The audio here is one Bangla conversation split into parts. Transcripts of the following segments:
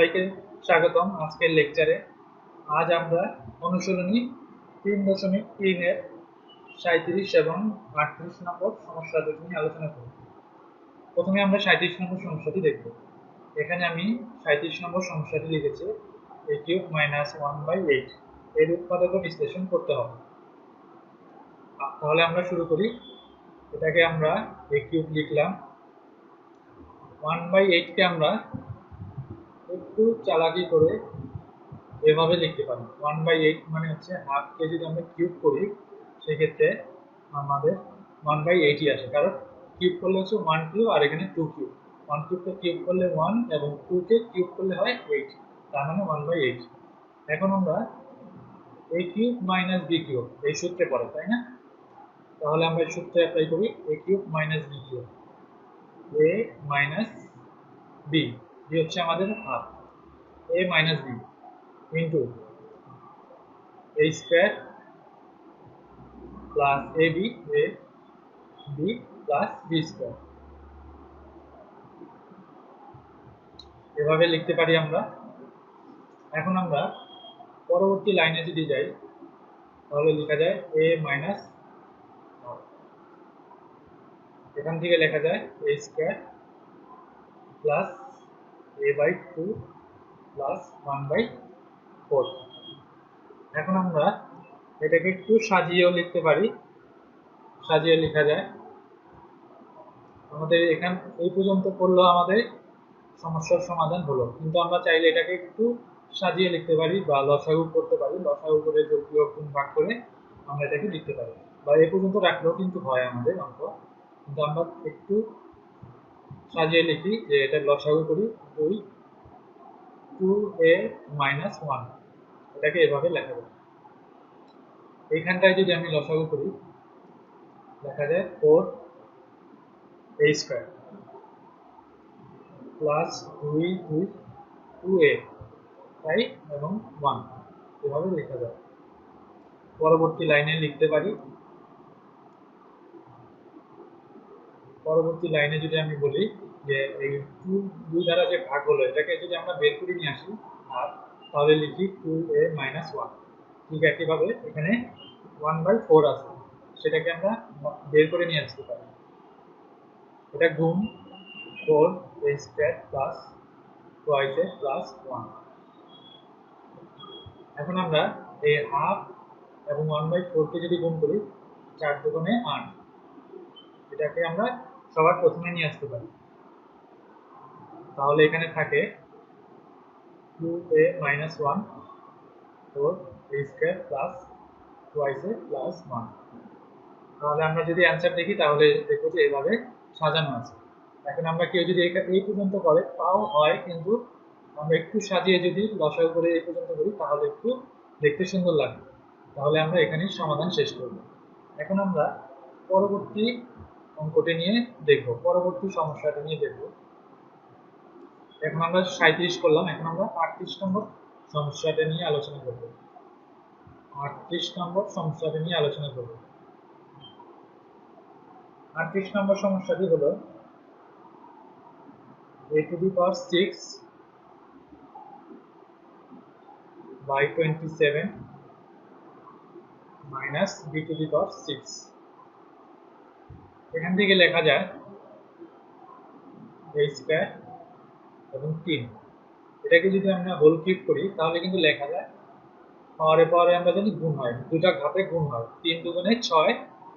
সবাইকে স্বাগতম আজকের লেকচারে আজ আমরা অনুশীলনী তিন দশমিক তিনের সাঁত্রিশ এবং আটত্রিশ নম্বর সমস্যা দুটি নিয়ে আলোচনা করব। প্রথমে আমরা সাঁত্রিশ নম্বর সমস্যাটি দেখব। এখানে আমি সাঁত্রিশ নম্বর সমস্যাটি লিখেছি A cube minus one by eight এর উৎপাদক বিশ্লেষণ করতে হবে। তাহলে আমরা শুরু করি। এটাকে আমরা এ কিউব লিখলাম। ওয়ান বাই এইটকে আমরা একটু চালাকি করে এভাবে লিখতে পারি ওয়ান বাই এইট মানে হচ্ছে হাফ হাফকে যদি আমরা কিউব করি, সেক্ষেত্রে আমাদের ওয়ান বাই এইটই আসে। কারণ কিউব করলে হচ্ছে ওয়ান কিউব আর এখানে টু কিউব ওয়ান কিউবকে কিউব করলে ওয়ান এবং টুকে কিউব করলে হয় এইট তার মানে ওয়ান বাই এইট এখন আমরা A cube minus B cube এই সূত্রে পড়ে, তাই না? তাহলে আমরা এই সূত্রে অ্যাপ্লাই করি A cube minus B cube A minus B B হচ্ছে আমাদের half minus B into A square plus A B A B plus B square এভাবে লিখতে পারি আমরা। এখন আমরা পরবর্তী লাইনে যদি যাই, তাহলে লেখা যায় এ মাইনাস এখান থেকে লেখা যায় A square plus A by two plus one by four এখন আমরা এটাকে একটু সাজিয়েও লিখতে পারি। সাজিয়ে লেখা যায়। আমাদের এখান, এই পর্যন্ত পড়ল আমাদের সমস্যার সমাধান হলো। কিন্তু আমরা চাইলে এটাকে একটু সাজিয়ে লিখতে পারি বা লসাগু করতে পারি। লসাগু করে যোগ বিয়োগ গুণ ভাগ করে আমরা এটাকে লিখতে পারি। বা এই পর্যন্ত রাখলেও কিন্তু হয় আমাদের অঙ্ক। কিন্তু আমরা একটু সাজিয়ে লিখি যে এটা লসাগু করি দুই টু এ মাইনাস ওয়ান এটাকে এভাবে লেখা যায় এইখানটায় যদি আমি লসাগু করি লেখা যায় ফোর এ স্কোয়ার প্লাস দুই দুই টু এ তাই এবং ওয়ান এভাবে লেখা যায়। পরবর্তী লাইনে লিখতে পারি। পরবর্তী লাইনে যদি আমি বলি যে এই টু দুই দ্বারা যে ভাগ হলো, এটাকে যদি আমরা বের করে নিয়ে আসি, আর তাহলে লিখি টু এ মাইনাস ওয়ান ঠিক একইভাবে এখানে ওয়ান বাই ফোর আছে। সেটাকে আমরা বের করে নিয়ে আসতে পারি। এটা গুণ four A square plus twice A plus one এখন আমরা এই হাফ এবং ওয়ান বাই ফোরকে যদি গুণ করি, চার দুগুণে আট। এটাকে আমরা সবার প্রথমে নিয়ে আসতে পারি। তাহলে এখানে থাকে two A minus one four A square plus twice A plus one তাহলে আমরা যদি অ্যান্সার দেখি, তাহলে দেখব যে এভাবে সাজানো আছে। এখন আমরা কেউ যদি এই পর্যন্ত করে, তাও হয় কিন্তু আমরা একটু সাজিয়ে যদি লসাগু করে এই পর্যন্ত করি, তাহলে একটু দেখতে সুন্দর লাগবে। তাহলে আমরা এখানে সমাধান শেষ করব। এখন আমরা পরবর্তী অঙ্কটি নিয়ে দেখব। পরবর্তী সমস্যাটা নিয়ে দেখব। এখন আমরা সাঁত্রিশ করলাম, এখন আমরা আটত্রিশ নম্বর সমস্যাটা নিয়ে আলোচনা করব। আটত্রিশ নম্বর সমস্যাটা নিয়ে আলোচনা করব। আটত্রিশ নম্বর সমস্যাটি হলো a to the power 6 by 27 minus b to the power 6 এখান থেকে লেখা যায় a স্কয়ার এবং 3 এটাকে যদি আমরা হোল কিউব করি, তাহলে কিন্তু লেখা যায় পাওয়ারে পাওয়ারে আমরা জানি গুণ হয়। দুটা ঘাতে গুণ হয়। তিন দুগুণে ছয়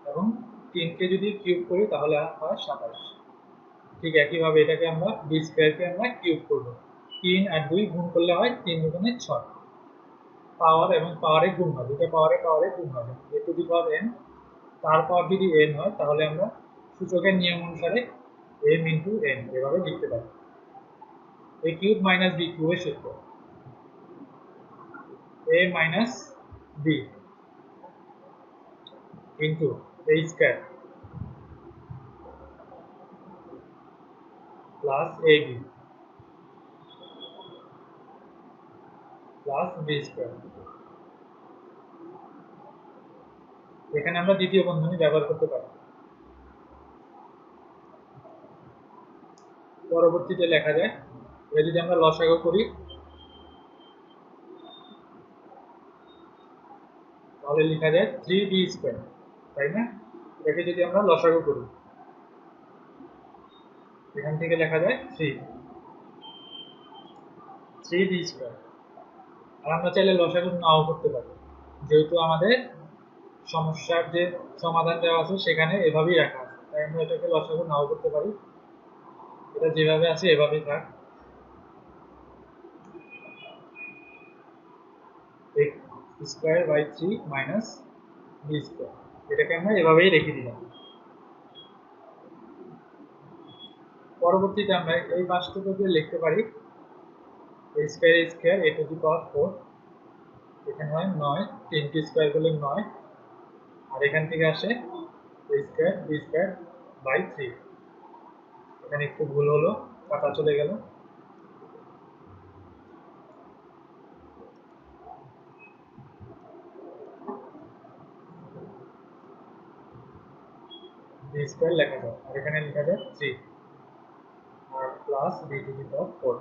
এবং তিনকে যদি কিউব করি, তাহলে হয় সাতাশ। ঠিক একইভাবে এটাকে আমরা বি স্কোয়ারকে আমরা কিউব করব। তিন আর দুই গুণ করলে হয় তিন দুগুণে ছয়। পাওয়ার এবং পাওয়ারে গুণ হয়। দুটা পাওয়ারে পাওয়ারে গুণ হবে এ টু দি পাওয়ার এন তার পাওয়ার যদি এন হয়, তাহলে আমরা সূচকের নিয়ম অনুসারে এম ইন্টু এন এভাবে লিখতে পারি। এ কিউব মাইনাস বি কিউবের সূত্র A minus B into A square plus A B plus এখানে আমরা দ্বিতীয় বন্ধনী ব্যবহার করতে পারি। পরবর্তীতে লেখা যায় এটা যদি আমরা লসাগু করি, তাহলে লেখা যায় থ্রি বি স্কোয়ার তাই না? এটাকে যদি আমরা করি, এখান থেকে লেখা যায় থ্রি থ্রি বি স্কোয়ার আর আমরা চাইলে লসাগু নাও করতে পারি, যেহেতু আমাদের সমস্যার যে সমাধান দেওয়া আছে, সেখানে এভাবেই রাখা আছে, তাই আমরা এটাকে লসাগু নাও করতে পারি। এটা যেভাবে আছে, এভাবেই থাক। Square by three minus B square এটাকে আমরা এভাবেই রেখে দিলাম। পরবর্তীতে আমরা এই পাঁচটুকুকে লিখতে পারি A square A square A to the power four এখানে হয় নয়, তিনটি স্কোয়ার করলে নয়, আর এখান থেকে আসে A square B square by three এখানে একটু ভুল হলো, কাটা চলে গেল। বি স্কোয়ার লেখা যায় আর এখানে লেখা যায় three R plus B to the power four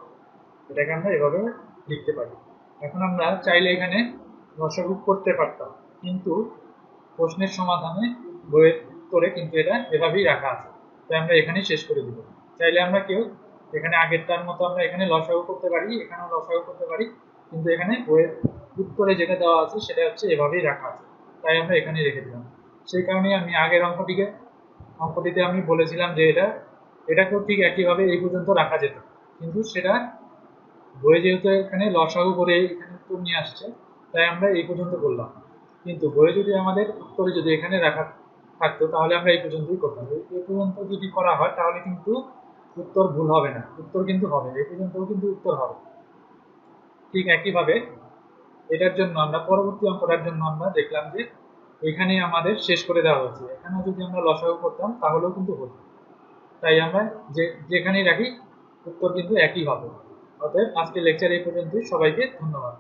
এটাকে আমরা এভাবে লিখতে পারি। এখন আমরা চাইলে এখানে রসগুপ করতে পারতাম। কিন্তু প্রশ্নের সমাধানে বইয়ের উত্তরে কিন্তু এটা এভাবেই রাখা আছে। তাই আমরা এখানেই শেষ করে দিব। চাইলে আমরা কেউ এখানে আগেরটার মতো আমরা এখানে লসাগু করতে পারি, এখানেও লসাগু করতে পারি। কিন্তু এখানে বইয়ের উত্তরে যেটা দেওয়া আছে সেটা হচ্ছে এভাবেই রাখা আছে। তাই আমরা এখানে রেখে দিলাম। সেই কারণে আমি আগের অঙ্কটিকে অঙ্কটিতে আমি বলেছিলাম যে এটা, এটাকেও ঠিক একইভাবে এই পর্যন্ত রাখা যেত। কিন্তু সেটা বই যেহেতু এখানে লসাগু করে এখানে উত্তর নিয়ে আসছে, তাই আমরা এই পর্যন্ত করলাম কিন্তু বইয়ে যদি আমাদের উত্তরে যদি এখানে রাখা থাকতো, তাহলে আমরা এই পর্যন্তই করতাম। এই পর্যন্ত যদি করা হয়, তাহলে কিন্তু উত্তর ভুল হবে না। উত্তর কিন্তু হবে এই পর্যন্তও কিন্তু উত্তর হবে। ঠিক একইভাবে এটার জন্য আমরা, পরবর্তী অঙ্কটার জন্য আমরা দেখলাম যে এখানে আমাদের শেষ করে দেওয়া হয়েছে। এখানে যদি আমরা লসাগু করতাম, তাহলেও কিন্তু হতো। তাই আমরা যে, যেখানেই রাখি, উত্তর কিন্তু একই হবে। অতএব আজকের লেকচার এই পর্যন্তই। সবাইকে ধন্যবাদ।